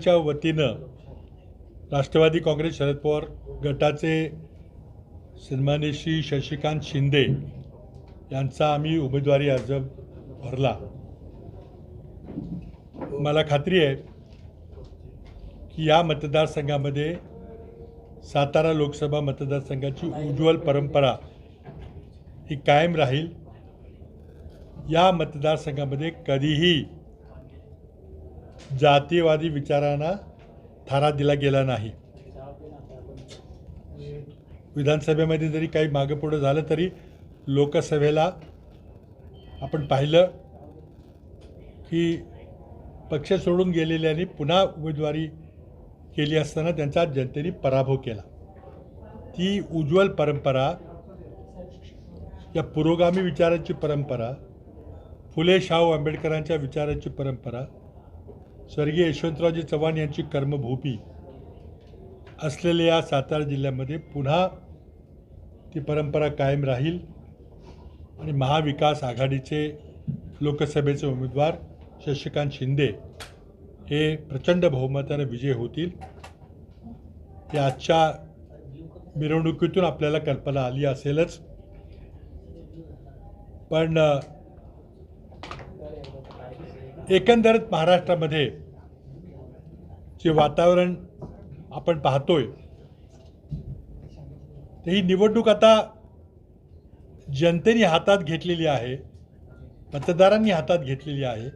आघाडीच्या वतीनं राष्ट्रवादी काँग्रेस शरद पवार गटाचे सन्मान्य श्री शशिकांत शिंदे यांचा आम्ही उमेदवारी अर्ज भरला. मला खात्री आहे की या मतदारसंघामध्ये सातारा लोकसभा मतदारसंघाची उज्ज्वल परंपरा ही कायम राहील. या मतदारसंघामध्ये कधीही जातीवादी विचारांना थारा दिला गेला नाही. विधानसभेमध्ये जरी काही मागे पुढं झालं तरी लोकसभेला आपण पाहिलं की पक्ष सोडून गेलेल्यांनी पुन्हा उमेदवारी केली असताना त्यांचा जनतेने पराभव केला. ती उज्ज्वल परंपरा या पुरोगामी विचारांची परंपरा फुले शाहू आंबेडकरांच्या विचारांची परंपरा स्वर्गीय यशवंतरावजी चव्हाण यांची कर्मभूमी असलेल्या या सातारा जिल्ह्यामध्ये पुन्हा ती परंपरा कायम राहील आणि महाविकास आघाडीचे लोकसभेचे उमेदवार शशिकांत शिंदे हे प्रचंड बहुमताने विजय होतील. हे आजच्या मिरवणुकीतून आपल्याला कल्पना आली असेलच. पण एकंदरीत महाराष्ट्रामध्ये जे वातावरण आपण पाहतोय तर ही निवडणूक आता जनतेने हातात घेतलेली आहे मतदारांनी हातात घेतलेली आहे.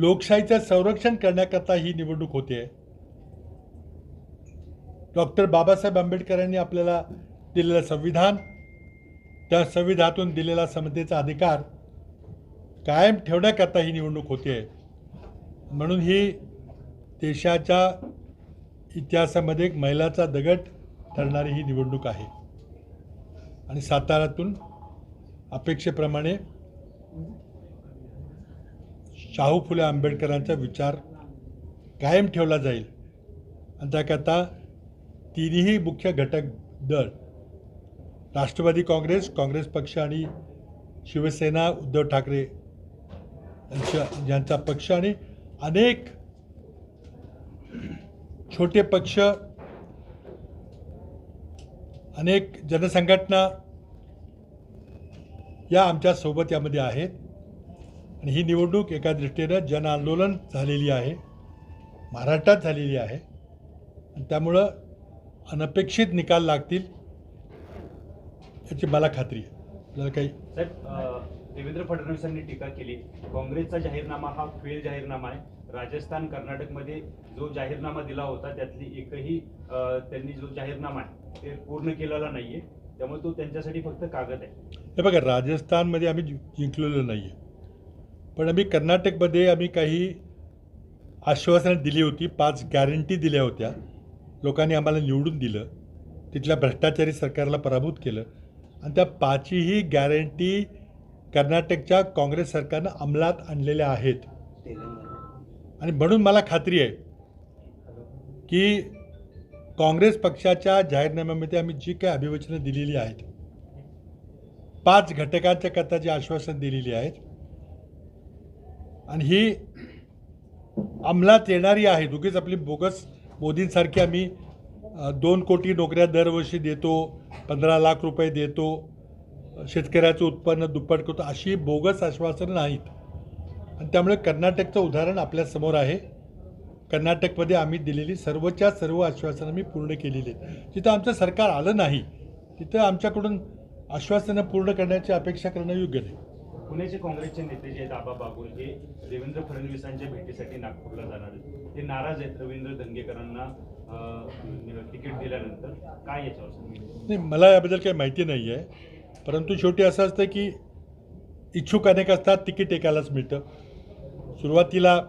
लोकशाहीचं संरक्षण करण्याकरता ही निवडणूक होते. डॉक्टर बाबासाहेब आंबेडकरांनी आपल्याला दिलेलं संविधान त्या संविधानातून दिलेला समतेचा अधिकार कायम ठेवण्याकरता ही निवडणूक होते म्हणून ही देशाच्या इतिहासामध्ये एक मैलाचा दगड ठरणारी ही निवडणूक आहे. आणि साताऱ्यातून अपेक्षेप्रमाणे शाहू फुले आंबेडकरांचा विचार कायम ठेवला जाईल. आणि त्याकरता तिन्ही मुख्य घटक दळ राष्ट्रवादी काँग्रेस काँग्रेस पक्ष आणि शिवसेना उद्धव ठाकरे यांच्या ज्यांचा पक्ष आणि अनेक छोटे पक्ष अनेक जनसंघटना या आमच्यासोबत यामध्ये आहेत. आणि ही निवडणूक एका दृष्टीनं जन आंदोलन झालेली आहे महाराष्ट्रात झालेली आहे. आणि त्यामुळं अनपेक्षित निकाल लागतील याची मला खात्री आहे. आपल्याला काही साहेब देवेंद्र फडणवीसांनी टीका केली. काँग्रेसचा जाहीरनामा हा फेल जाहीरनामा आहे. राजस्थान कर्नाटकमध्ये जो जाहीरनामा दिला होता त्यातली एकही त्यांनी जो जाहीरनामा आहे ते पूर्ण केलेला नाही आहे त्यामुळे तो त्यांच्यासाठी फक्त कागद आहे. हे बघा राजस्थानमध्ये आम्ही जि- जिंकलेलो नाही आहे पण आम्ही कर्नाटकमध्ये आम्ही काही आश्वासनं दिली होती पाच गॅरंटी दिल्या होत्या. लोकांनी आम्हाला निवडून दिलं. तिथल्या भ्रष्टाचारी सरकारला पराभूत केलं. आणि त्या पाचही गॅरंटी कर्नाटकच्या काँग्रेस सरकारनं अंमलात आणलेल्या आहेत. आणि म्हणून मला खात्री आहे की काँग्रेस पक्षाच्या जाहीरनाम्यामध्ये आम्ही जी काही अभिवचनं दिलेली आहेत पाच घटकांच्या करता जी आश्वासन दिलेली आहेत आणि ही अंमलात येणारी आहेत. उगीच आपली बोगस मोदींसारखी आम्ही दोन कोटी नोकऱ्या दरवर्षी देतो पंधरा लाख रुपये देतो शेतकऱ्याचं उत्पन्न दुप्पट करतो अशी बोगस आश्वासनं नाहीत. आणि त्यामुळे कर्नाटकचं उदाहरण आपल्यासमोर आहे. कर्नाटकमध्ये आम्ही दिलेली सर्वच्या सर्व आश्वासनं मी पूर्ण केलेली आहेत. जिथं आमचं सरकार आलं नाही तिथं आमच्याकडून आश्वासनं पूर्ण करण्याची अपेक्षा करणं योग्य नाही. पुण्याचे काँग्रेसचे नेते जे आहेत आबा बागुल हे देवेंद्र फडणवीसांच्या भेटीसाठी नागपूरला जाणार आहेत. ते नाराज आहेत रवींद्र धंगेकरांना अ, तिकीट दिल्यानंतर. काय याच्यावर नाही मला याबद्दल काही माहिती नाही आहे परंतु शेवटी असं असतं की इच्छुक अनेक असतात तिकीट एकालाच मिळतं. सुरुवातीला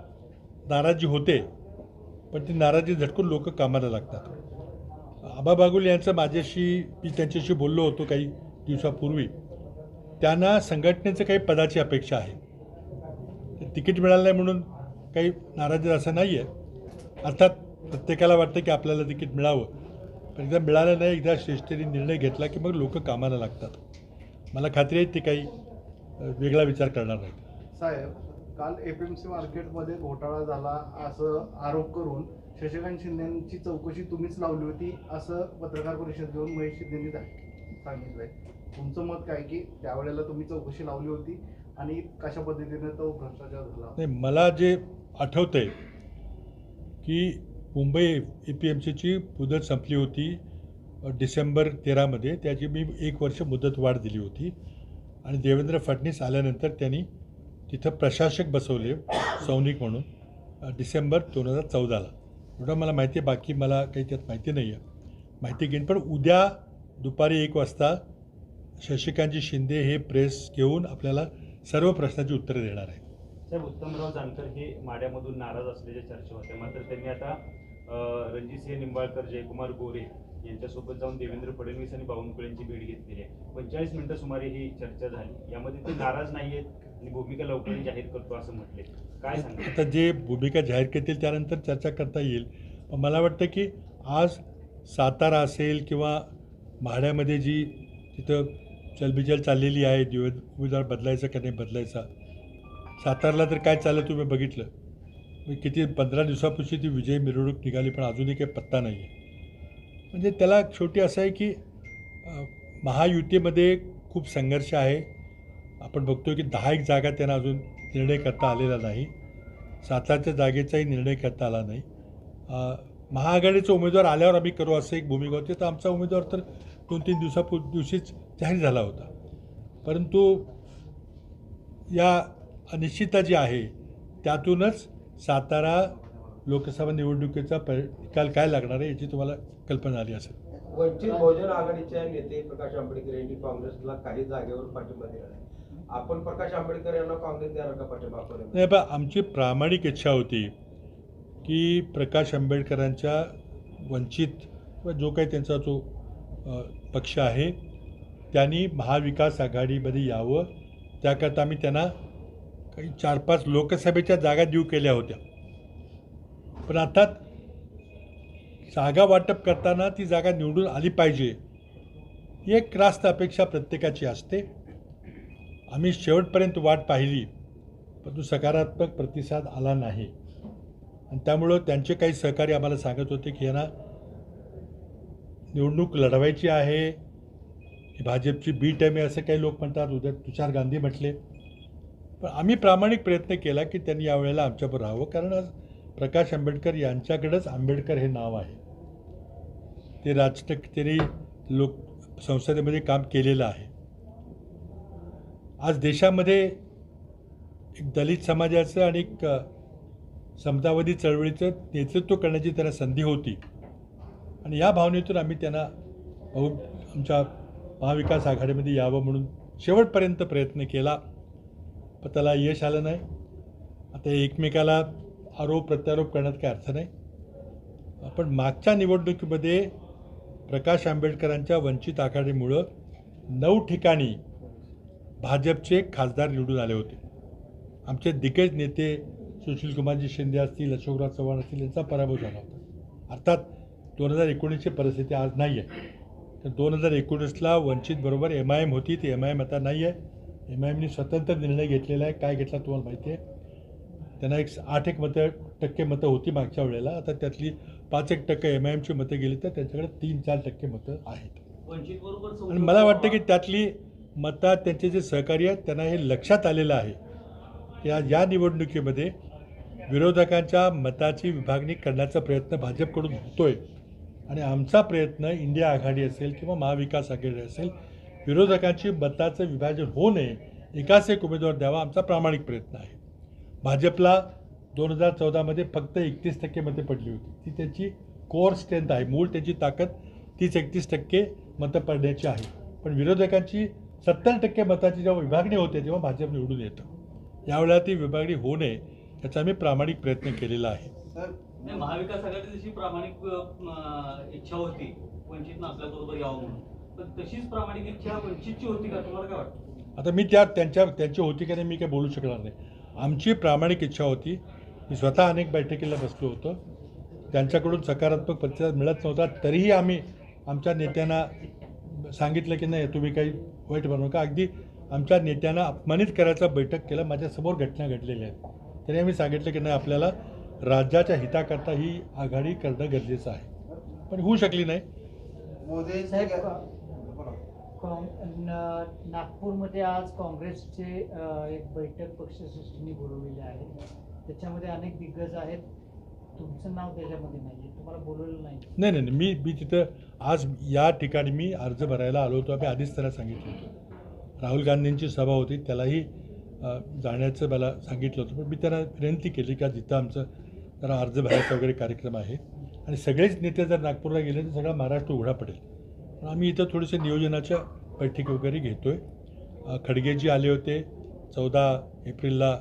नाराजी होते पण ती नाराजी झटकून लोक कामाला लागतात. आबा बागुल यांचं माझ्याशी मी त्यांच्याशी बोललो होतो काही दिवसापूर्वी. त्यांना संघटनेचं काही पदाची अपेक्षा आहे. तिकीट मिळालं नाही म्हणून काही नाराजी असं नाही आहे अर्थात प्रत्येकाला वाटतं की आपल्याला तिकीट मिळावं. पण एकदा मिळालं नाही एकदा श्रेष्ठीने निर्णय घेतला की मग लोक कामाला लागतात. मला खात्री आहे ते काही वेगळा विचार करणार नाहीत. साहेब काल एपीएमसी मार्केटमध्ये घोटाळा झाला असं आरोप करून शशिकांत शिंदेची चौकशी तुम्हीच लावली होती असं पत्रकार परिषद घेऊन महेश शिंदेनी सा- सांगितलंय. तुमचं मत काय की त्यावेळेला तुम्ही चौकशी लावली होती आणि कशा पद्धतीने तो भ्रष्टाचार झाला? नाही मला जे आठवतं आहे की मुंबई ए पी एम सीची मुदत संपली होती. डिसेंबर तेरामध्ये त्याची मी एक वर्ष मुदत वाढ दिली होती. आणि देवेंद्र फडणीस आल्यानंतर त्यांनी तिथं प्रशासक बसवले सौनिक म्हणून डिसेंबर दोन हजार चौदाला. एवढं मला माहिती आहे बाकी मला काही त्यात माहिती नाही आहे. माहिती घेईन पण उद्या दुपारी एक वाजता शशिकांतजी शिंदे हे प्रेस घेऊन आपल्याला सर्व प्रश्नाची उत्तरं देणार आहे साहेब उत्तमराव जानकर हे माड्यामधून नाराज असल्याच्या चर्चा होत्या मात्र त्यांनी आता अं, रणजितसिंह निंबाळकर जयकुमार गोरे यांच्यासोबत जाऊन देवेंद्र फडणवीस आणि बावनकुळेंची भेट घेतलेली आहे. पंचेचाळीस मिनिटं सुमारे ही चर्चा झाली. यामध्ये ते नाराज नाही आहेत आणि भूमिका लवकर जाहीर करतो असं म्हटले. काय आता जे भूमिका जाहीर करतील त्यानंतर चर्चा करता येईल. पण मला वाटतं की आज सातारा असेल किंवा म्हाड्यामध्ये जी तिथं चलबिचल चाललेली आहे दिव उमेदवार बदलायचा का नाही बदलायचा. सातारला तर काय चाललं तुम्ही बघितलं. मी किती पंधरा दिवसापूर्वी ती विजय मिरवणूक निघाली पण अजूनही काही पत्ता नाही आहे म्हणजे त्याला शेवटी असं आहे की महायुतीमध्ये खूप संघर्ष आहे. आपण बघतो की दहा एक जागा त्यांना अजून निर्णय करता आलेला नाही. सातारच्या जागेचाही निर्णय करता आला नाही. महाआघाडीचा उमेदवार आल्यावर आम्ही करू असं एक भूमिका होती. तर आमचा उमेदवार तर दोन तीन दिवसापू दिवशीच जाहीर झाला होता. परंतु या अनिश्चितता जी आहे त्यातूनच सातारा लोकसभा निवडणुकीचा परि निकाल काय लागणार आहे याची तुम्हाला कल्पना आली असेल. वंचित बहुजन आघाडीचे नेते प्रकाश आंबेडकर यांनी काँग्रेसला काही जागेवर पाठिंबा दिला आपण प्रकाश आंबेडकर यांना काँग्रेस देणार का पाठिंबा नाही पण आमची प्रामाणिक इच्छा होती की प्रकाश आंबेडकरांच्या वंचित किंवा जो काही त्यांचा जो पक्ष आहे त्यांनी महाविकास आघाडीमध्ये यावं. त्याकरता आम्ही त्यांना काही चार पाच लोकसभेच्या जागा देऊ केल्या होत्या. पण आता जागा वाटप करताना ती जागा निवडून आली पाहिजे. ही एक रास्त अपेक्षा प्रत्येकाची असते. आम्ही शेवटपर्यंत वाट पाहिली परंतु सकारात्मक प्रतिसाद आला नाही. आणि त्यामुळं त्यांचे काही सहकारी आम्हाला सांगत होते की यांना निवडणूक लढवायची आहे. ही भाजपची बी टेम आहे असं काही लोक म्हणतात. उद्या तुषार गांधी म्हटले. पण आम्ही प्रामाणिक प्रयत्न केला की त्यांनी यावेळेला आमच्याबरोबर राहावं. कारण आज प्रकाश आंबेडकर यांच्याकडंच आंबेडकर हे नाव आहे. ते राजटक त्यांनी लोक संसदेमध्ये काम केलेलं आहे. आज देशामध्ये एक दलित समाजाचं आणि एक समतावादी चळवळीचं नेतृत्व करण्याची त्यांना संधी होती. आणि या भावनेतून आम्ही त्यांना बहु आमच्या महाविकास आघाडीमध्ये यावं म्हणून शेवटपर्यंत प्रयत्न केला. पण त्याला यश आलं नाही. आता एकमेकाला आरोप प्रत्यारोप करण्यात काय अर्थ नाही. पण मागच्या निवडणुकीमध्ये प्रकाश आंबेडकरांच्या वंचित आघाडीमुळं नऊ ठिकाणी भाजपचे खासदार निवडून आले होते. आमचे दिग्गज नेते सुशीलकुमारजी शिंदे असतील अशोकराव चव्हाण असतील यांचा पराभव झाला होता. अर्थात दोन हजार एकोणीसची परिस्थिती आज नाही आहे तर दोन हजार एकोणीसला वंचितबरोबर एम आय एम होती ती एम आय एम आता नाही आहे एम आय एमनी स्वतंत्र निर्णय घेतलेला आहे. काय घेतला तुम्हाला माहिती आहे त्यांना एक आठ एक मतं टक्के मतं होती मागच्या वेळेला. आता त्यातली पाच एक टक्के एम आय एमची मतं गेली तर त्यांच्याकडे तीन चार टक्के मतं आहेत. आणि मला वाटतं की त्यातली मतं त्यांचे जे सहकारी आहेत त्यांना हे लक्षात आलेलं आहे. आज या निवडणुकीमध्ये विरोधकांच्या मताची विभागणी करण्याचा प्रयत्न भाजपकडून होतोय. आणि आमचा प्रयत्न इंडिया आघाडी असेल किंवा महाविकास आघाडी असेल विरोधकांची मताचं विभाजन होऊ नये एकाच एक उमेदवार द्यावा आमचा प्रामाणिक प्रयत्न आहे. भाजपला दोन हजार चौदामध्ये फक्त एकतीस टक्के मते पडली होती. ती त्यांची कोअर स्ट्रेंथ आहे. मूळ त्यांची ताकद तीच एकतीस टक्के मतं पडण्याची आहे. पण विरोधकांची सत्तर टक्के मताची जेव्हा विभागणी होते तेव्हा भाजप निवडून येतं. यावेळेला ती विभागणी होऊ नये याचा आम्ही प्रामाणिक प्रयत्न केलेला आहे. नाही, महाविकास आघाडी जशी प्रामाणिक इच्छा होती वंचित आपल्याबरोबर यावं म्हणून. पण तशीच प्रामाणिक इच्छा वंचितची होती का? तुम्हाला काय वाटतं? आता मी त्या त्यांच्या त्यांची होती की नाही मी काही बोलू शकणार नाही. आमची प्रामाणिक इच्छा होती. मी स्वतः अनेक बैठकीला बसलो होतो. त्यांच्याकडून सकारात्मक प्रतिसाद मिळत नव्हता. तरीही आम्ही आमच्या नेत्यांना सांगितलं की नाही तुम्ही काही वाईट बनवू का अगदी आमच्या नेत्यांना अपमानित करायचा बैठक केला. माझ्यासमोर घटना घडलेल्या आहेत तरी आम्ही सांगितलं की नाही आपल्याला राज्याच्या हिताकरता ही आघाडी करणं गरजेचं आहे. पण होऊ शकली नाही. मोदी साहेब नागपूरमध्ये आज काँग्रेसचे एक बैठक पक्षसृष्टीने बोलवलेली आहे. त्याच्यामध्ये अनेक दिग्गज आहेत. तुमचं नाव त्याच्यामध्ये नाही तुम्हाला बोलवलं नाही. नाही नाही नाही. मी मी तिथं आज या ठिकाणी मी अर्ज भरायला आलो होतो. मी आधीच त्याला सांगितलं होतं. राहुल गांधींची सभा होती. त्यालाही जाण्याचं मला सांगितलं होतं. पण मी त्यांना विनंती केली का जिथं आमचं जरा अर्ज भरायचा वगैरे कार्यक्रम आहे. आणि सगळेच नेते जर नागपूरला गेले तर सगळा महाराष्ट्र उघडा पडेल. आम्ही इथं थोडेसे नियोजनाच्या बैठकी वगैरे घेतो आहे खडगेजी आले होते चौदा एप्रिलला.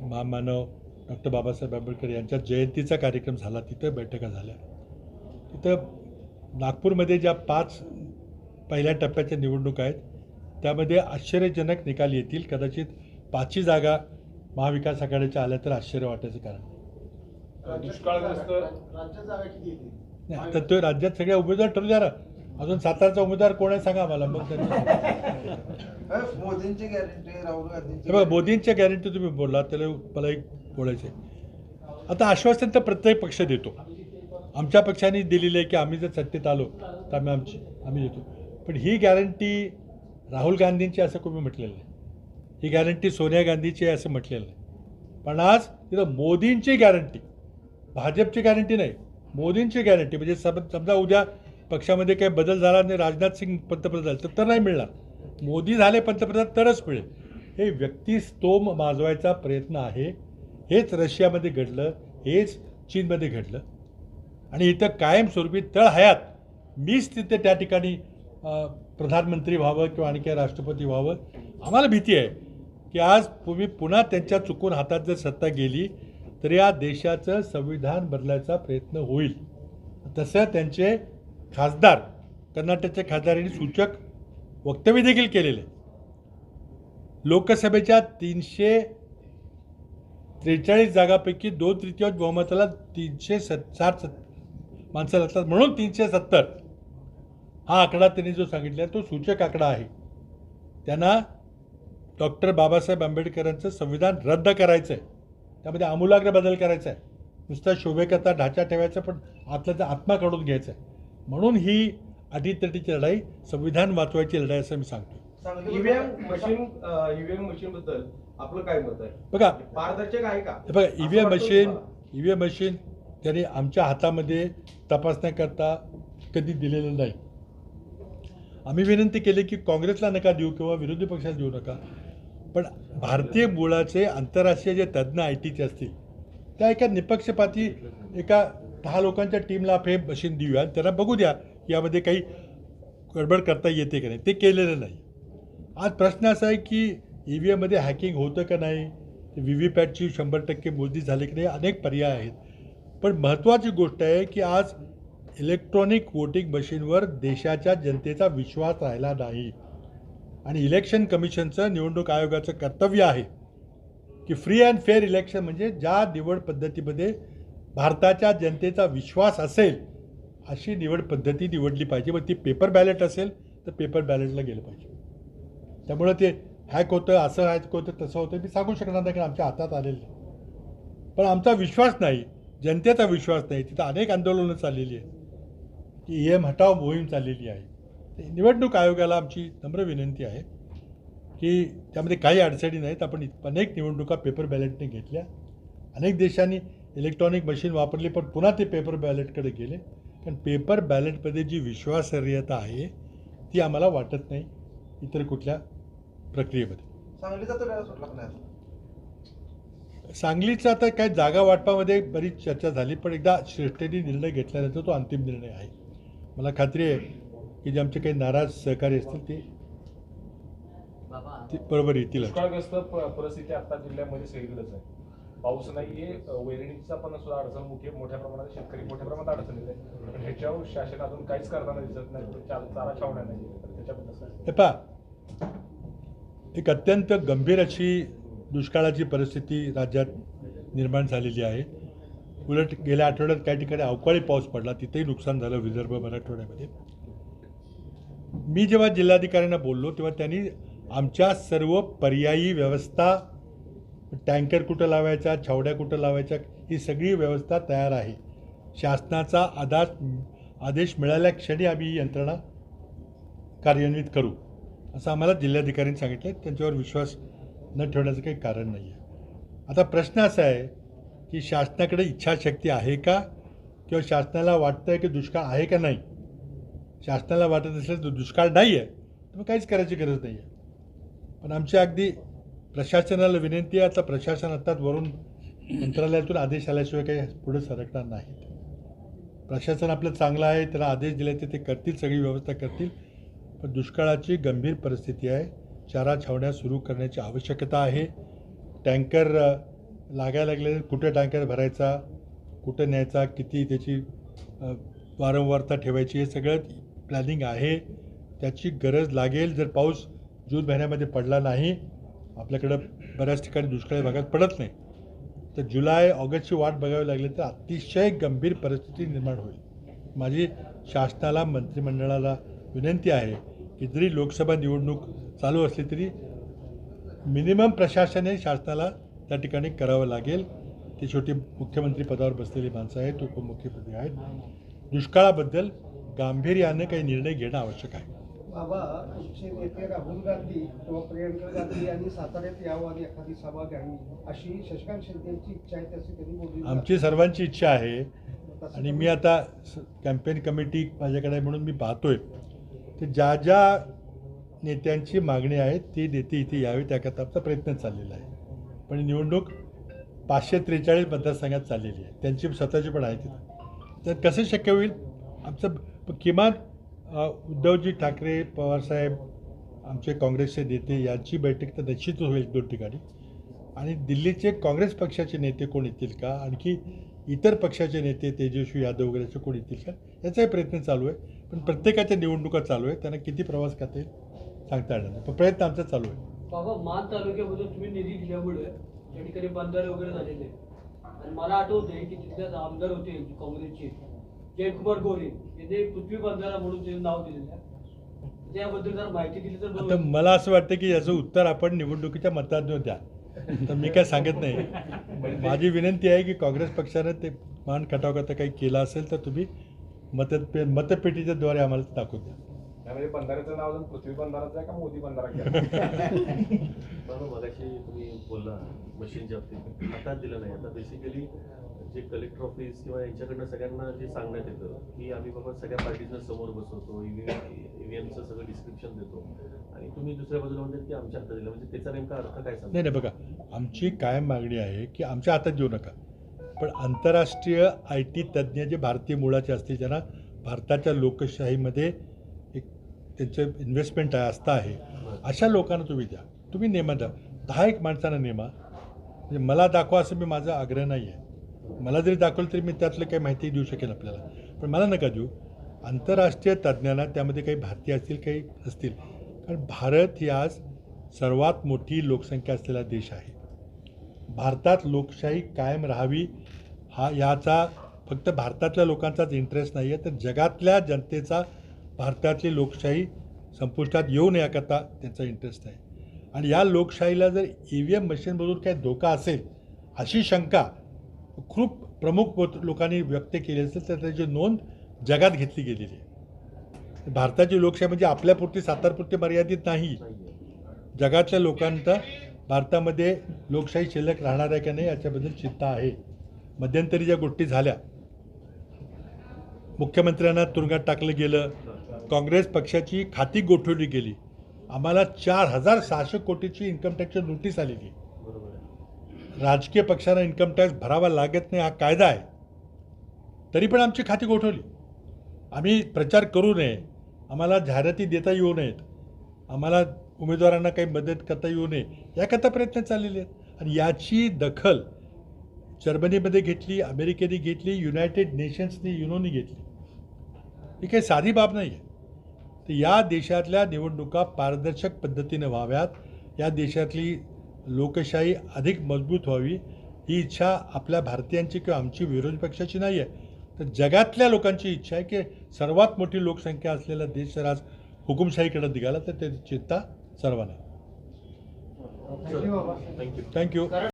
महामानव डॉक्टर बाबासाहेब आंबेडकर यांच्या जयंतीचा कार्यक्रम झाला तिथं बैठका झाल्या. तिथं नागपूरमध्ये ज्या पाच पहिल्या टप्प्याच्या निवडणुका आहेत त्यामध्ये आश्चर्यजनक निकाल येतील. कदाचित पाचही जागा महाविकास आघाडीच्या आल्या तर आश्चर्य वाटायचं कारण. आता तो राज्यात सगळे उमेदवार ठरू द्या ना. अजून सातारचा उमेदवार कोण आहे सांगा मला मग त्यांनी. मोदींची गॅरंटी राहुल गांधींची बघा मोदींच्या गॅरंटी तुम्ही बोलला त्याला मला एक बोलायचं आहे आता आश्वासन तर प्रत्येक पक्ष देतो. आमच्या पक्षाने दिलेलं आहे की आम्ही जर सत्तेत आलो तर आम्ही आमची आम्ही देतो. पण ही गॅरंटी राहुल गांधींची असं कोणी म्हटलेलं नाही. ही गॅरंटी सोनिया गांधीची आहे असं म्हटलेलं नाही. पण आज तिथं मोदींची गॅरंटी भाजपची गॅरंटी नाही मोदींची गॅरंटी म्हणजे सम समजा उद्या पक्षामध्ये काही बदल झाला आणि राजनाथ सिंग पंतप्रधान झाले तर तर नाही मिळणार. मोदी झाले पंतप्रधान तरच मिळेल. हे व्यक्तिस्तोम माजवायचा प्रयत्न आहे. हेच रशियामध्ये घडलं हेच चीनमध्ये घडलं. आणि इथं कायमस्वरूपी तळ हयात मीच तिथे त्या ठिकाणी प्रधानमंत्री व्हावं किंवा आणखी राष्ट्रपती व्हावं आम्हाला भीती आहे की आज तुम्ही पुन्हा त्यांच्या चुकून हातात जर सत्ता गेली तर या देशाचं संविधान बदलायचा प्रयत्न होईल. तसं त्यांचे खासदार कर्नाटकचे खासदारांनी सूचक वक्तव्य देखील केलेले. लोकसभेच्या तीनशे त्रेचाळीस जागापैकी दोन तृतीयांश बहुमताला तीनशे सत् साठ सत् माणसं लागतात म्हणून तीनशे सत्तर. हा आकडा त्यांनी जो सांगितला तो सूचक आकडा आहे. त्यांना डॉक्टर बाबासाहेब आंबेडकरांचं संविधान रद्द करायचं आहे त्यामध्ये आमूलाग्र बदल करायचा आहे नुसता शोभेकरता ढाचा ठेवायचा पण आतल्याचा आत्मा काढून घ्यायचा आहे म्हणून ही अटीतटीची लढाई संविधान वाचवायची लढाई असं मी सांगतो ईव्हीएम मशीन ईव्हीएम मशीन बद्दल आपलं काय मत आहे? बघा पारदर्शक आहे का? हे बघा असं ई व्ही एम वाटतं मशीन तुम्हाला? ई व्ही एम मशीन त्यांनी आमच्या हातामध्ये तपासण्याकरता कधी दिलेलं नाही. आम्ही विनंती केली की काँग्रेसला नका देऊ किंवा विरोधी पक्षाला देऊ नका. पण भारतीय मुळाचे आंतरराष्ट्रीय जे तज्ज्ञ आय टीचे असतील त्या एका निपक्षपाती एका दहा लोकांच्या टीमला आपण मशीन देऊया. आणि त्यांना बघू द्या यामध्ये काही गडबड करता येते का नाही. ते केलेलं नाही. आज प्रश्न असा आहे की ई व्ही एममध्ये हॅकिंग होतं का नाही? व्ही व्ही पॅटची शंभर टक्के मोदी झाले की नाही? अनेक पर्याय आहेत. पण महत्त्वाची गोष्ट आहे की आज इलेक्ट्रॉनिक वोटिंग मशीनवर देशाच्या जनतेचा विश्वास राहिला नाही. आणि इलेक्शन कमिशनचं निवडणूक आयोगाचं कर्तव्य आहे की फ्री अँड फेअर इलेक्शन म्हणजे ज्या निवड पद्धतीमध्ये भारताच्या जनतेचा विश्वास असेल अशी निवड पद्धती निवडली पाहिजे. मग ती पेपर बॅलेट असेल तर पेपर बॅलेटला गेलं पाहिजे. त्यामुळं ते हॅक होतं असं हॅक होतं तसं होतं. मी सांगू शकणार नाही कारण आमच्या हातात आलेलं नाही. पण आमचा विश्वास नाही जनतेचा विश्वास नाही. तिथं अनेक आंदोलनं चाललेली आहेत. की एम हटाव मोहीम चाललेली आहे. ते निवडणूक आयोगाला आमची नम्र विनंती आहे की त्यामध्ये काही अडचणी नाहीत. आपण अनेक निवडणुका पेपर बॅलेटने घेतल्या. अनेक देशांनी इलेक्ट्रॉनिक मशीन वापरली पण पुन्हा ते पेपर बॅलेटकडे गेले. कारण पेपर बॅलेटमध्ये जी विश्वासार्हता आहे ती आम्हाला वाटत नाही इतर कुठल्या प्रक्रियेमध्ये. सांगलीचा तर? सांगलीचं काय जागा वाटपामध्ये बरीच चर्चा झाली पण एकदा श्रेष्ठीने निर्णय घेतल्यानंतर तो अंतिम निर्णय आहे. मला खात्री आहे की जे आमचे काही नाराज सहकारी असतील ते बरोबर येतील. परिस्थिती आता जिल्ह्यामध्ये आहे. पाऊस नाहीये वेरणीचा वैरणीचा पण सुद्धा अडचण मोठी मोठ्या प्रमाणात शेतकरी मोठ्या प्रमाणात अडचणीत आहे. पण ह्याच्यावर शासन अजून काहीच करताना दिसत नाही. चारा छावण्या नाही त्याच्याबद्दल पहा एक अत्यंत गंभीर अशी दुष्काळाची परिस्थिती राज्यात निर्माण झालेली आहे. उलट गेल्या आठवड्यात काही ठिकाणी अवकाळी पाऊस पडला तिथेही नुकसान झालं विदर्भ मराठवाड्यामध्ये मी जेव्हा जिल्हाधिकाऱ्यांना बोललो तेव्हा त्यांनी आमच्या सर्व पर्यायी व्यवस्था टँकर कुठं लावायचा छावड्या कुठं लावायच्या ही सगळी व्यवस्था तयार आहे. शासनाचा आदाश आदेश मिळाल्या क्षणी आम्ही ही यंत्रणा कार्यान्वित करू. असं आम्हाला जिल्हाधिकाऱ्यांनी सांगितलं. त्यांच्यावर विश्वास न ठेवण्याचं काही कारण नाही आहे आता प्रश्न असा आहे की शासनाकडे इच्छाशक्ती आहे का? किंवा शासनाला वाटतं आहे की दुष्काळ आहे का नाही? शासनाला वाटत असेल तर दुष्काळ नाही आहे तर मग काहीच करायची गरज नाही आहे पण आमची अगदी प्रशासनाला विनंती आहे आता प्रशासन आता वरून मंत्रालयातून आदेश आल्याशिवाय काही पुढे सरकणार नाहीत. प्रशासन आपलं चांगलं आहे त्याला आदेश दिले तर ते करतील सगळी व्यवस्था करतील. पण दुष्काळाची गंभीर परिस्थिती आहे. चारा छावण्या सुरू करण्याची आवश्यकता आहे. टँकर लागायला लागले कुठे टँकर भरायचा कुठं न्यायचा किती त्याची वारंवारता ठेवायची हे सगळं प्लॅनिंग आहे. त्याची गरज लागेल. जर पाऊस जून महिन्यामध्ये पडला नाही आपल्याकडं बऱ्याच ठिकाणी दुष्काळी भागात पडत नाही. तर जुलै ऑगस्टची वाट बघावी लागली तर अतिशय गंभीर परिस्थिती निर्माण होईल. माझी शासनाला मंत्रिमंडळाला विनंती आहे की जरी लोकसभा निवडणूक चालू असली तरी मिनिमम प्रशासन हे शासनाला त्या ठिकाणी करावं लागेल. ती शेवटी मुख्यमंत्री पदावर बसलेली माणसं आहेत उपमुख्यमंत्री आहेत. दुष्काळाबद्दल गांभीर्यानं काही निर्णय घेणं आवश्यक आहे. बाबा तुमचे नेते राहुल गांधी किंवा प्रियंका गांधी यांनी साताऱ्यात यावं आणि एखादी सभा घ्यावी अशी शशिकांत शिंदेची इच्छा आहे तशी त्यांनी बोलली. आमची सर्वांची इच्छा आहे आणि मी आता कॅम्पेन कमिटी माझ्याकडे म्हणून मी पाहतोय. ते ज्या ज्या नेत्यांची मागणी आहे ती नेते इथे यावी त्याकरता आमचा प्रयत्न चाललेला आहे. पण निवडणूक पाचशे त्रेचाळीस मतदारसंघात चाललेली आहे. त्यांची स्वतःची पण आहे तिथं. तर कसं शक्य होईल? आमचं किमान उद्धवजी ठाकरे पवारसाहेब आमचे काँग्रेसचे नेते यांची बैठक तर निश्चितच होईल दोन ठिकाणी. आणि दिल्लीचे काँग्रेस पक्षाचे नेते कोण येतील का? आणखी इतर पक्षाचे नेते तेजस्वी यादव वगैरेचे कोण येतील का? याचाही प्रयत्न चालू आहे. पण प्रत्येकाच्या निवडणुका चालू आहे त्यांना किती प्रवास करता येईल सांगता येणार नाही. पण प्रयत्न आमचा चालू आहे. बाबा मान तालुक्यामध्ये तुम्ही निधी दिल्यामुळे त्या ठिकाणी बंधारे वगैरे झालेले आणि मला आठवते की तिथल्याच आमदार होते काँग्रेसचे. जयकुमार गोरे यांनी पृथ्वी बंधारा म्हणून नाव दिलेलं आहे. त्याबद्दल जर माहिती दिली तर बरं आता होईल. मला असं वाटतं की याचं उत्तर आपण निवडणुकीच्या मतदान द्या. तर मी काय सांगत नाही. माझी विनंती आहे की काँग्रेस पक्षानं ते मान खटावकरता काही केलं असेल तर तुम्ही मतपे मतपेटीच्या द्वारे आम्हाला ते दाखवून द्या. त्यामध्ये बंधाऱ्याचं नाव अजून पृथ्वी बंधाराचं आहे का मोदी बंधारा केला? बरोबर मगाशी तुम्ही बोलला मशीनच्या बाबतीत. आता दिलं नाही. आता बेसिकली जे कलेक्टर ऑफिस किंवा यांच्याकडनं सगळ्यांना जे सांगण्यात येतं की आम्ही बाबा सगळ्या पार्टीजना समोर बसवतो ईव्हीएमचं सगळं डिस्क्रिप्शन देतो. आणि तुम्ही दुसऱ्या बाजूला म्हणतात की आमच्या हातात दिलं. म्हणजे त्याचा नेमका अर्थ काय सांगतो? नाही नाही बघा आमची कायम मागणी आहे की आमच्या हातात देऊ नका. पण आंतरराष्ट्रीय आय टी तज्ज्ञ जे भारतीय मुळाचे असतील ज्यांना भारताच्या लोकशाहीमध्ये एक त्यांचं इन्व्हेस्टमेंट आहे आस्था आहे अशा लोकांना तुम्ही द्या. तुम्ही नेमा द्या. दहा एक माणसांना नेमा. म्हणजे मला दाखवा असं मी माझा आग्रह नाही आहे मला जरी दाखवलं तरी मी त्यातलं काही माहिती देऊ शकेल आपल्याला. पण मला नका देऊ. आंतरराष्ट्रीय तज्ज्ञांना त्यामध्ये काही भारतीय असतील काही असतील कारण भारत ही आज सर्वात मोठी लोकसंख्या असलेला देश आहे. भारतात लोकशाही कायम राहावी हा याचा फक्त भारतातल्या लोकांचाच इंटरेस्ट नाही आहे तर जगातल्या जनतेचा भारतातली लोकशाही संपुष्टात येऊ नये याकरता त्यांचा इंटरेस्ट आहे. आणि या लोकशाहीला जर ई व्ही एम मशीनमधून काही धोका असेल अशी शंका खूप प्रमुख लोकांनी व्यक्त केले असेल तर त्याची नोंद जगात घेतली गेलेली आहे. भारताची लोकशाही म्हणजे आपल्यापुरती सातारपुरती मर्यादित नाही. जगातल्या लोकांचा भारतामध्ये लोकशाही शिल्लक राहणार आहे का नाही याच्याबद्दल चिंता आहे. मध्यंतरी ज्या गोष्टी झाल्या मुख्यमंत्र्यांना तुरुंगात टाकलं गेलं काँग्रेस पक्षाची खाती गोठवली गेली आम्हाला चार हजार सहाशे कोटीची इन्कम टॅक्सची नोटीस आलेली राजकीय पक्षांना इन्कम टॅक्स भरावा लागत नाही हा कायदा आहे. तरी पण आमची खाती गोठवली. आम्ही प्रचार करू नये. आम्हाला जाहिराती देता येऊ नयेत. आम्हाला उमेदवारांना काही मदत करता येऊ नये याकरता प्रयत्न चाललेले आहेत. आणि याची दखल जर्मनीमध्ये घेतली अमेरिकेने घेतली युनायटेड नेशन्सनी युनोनी घेतली. ही काही साधी बाब नाही आहे तर या देशातल्या निवडणुका पारदर्शक पद्धतीने व्हाव्यात. या देशातली लोकशाही अधिक मजबूत व्हावी ही इच्छा आपल्या भारतीयांची किंवा आमची विरोधी पक्षाची नाही आहे तर जगातल्या लोकांची इच्छा आहे की सर्वात मोठी लोकसंख्या असलेला देश जर आज हुकुमशाहीकडे निघाला तर त्याची चिंता सर्वांना. Thank you thank you